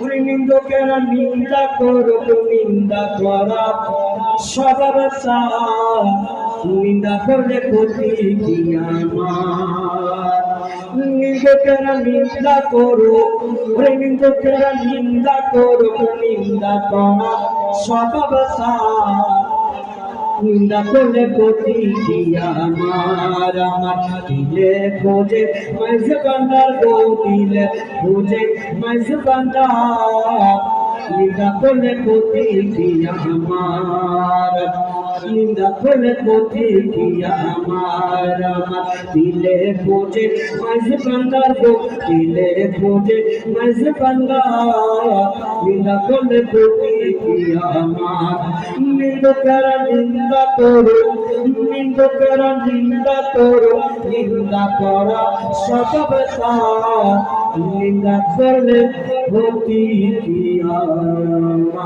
ওরে নিন্দকেরা নিন্দা করুক নিন্দা করা, স্বভাব সার নিন্দা করলে ক্ষতি নিন্দকেরা নিন্দা করুক ওরে নিন্দকেরা নিন্দা করুক নিন্দা করা, স্বভাব সার নিন্দা করলে গতি দিয়া আমার আমার দিলে খোঁজে মাঝ বান্দার গো দিলে খোঁজে মাঝ বান্দার নিন্দা করলে গতি দিয়া আমার নিন্দা করলে গতি দিয়া আমার আমার দিলে খোঁজে মাঝ বান্দার গো খোঁজে মাঝ বান্দার গতি দিয়া আমার? নিন্দুকেরা নিন্দা করো নিন্দুকেরা নিন্দা করো, নিন্দা করা সতবতা নিন্দা করলে ক্ষতি আমার?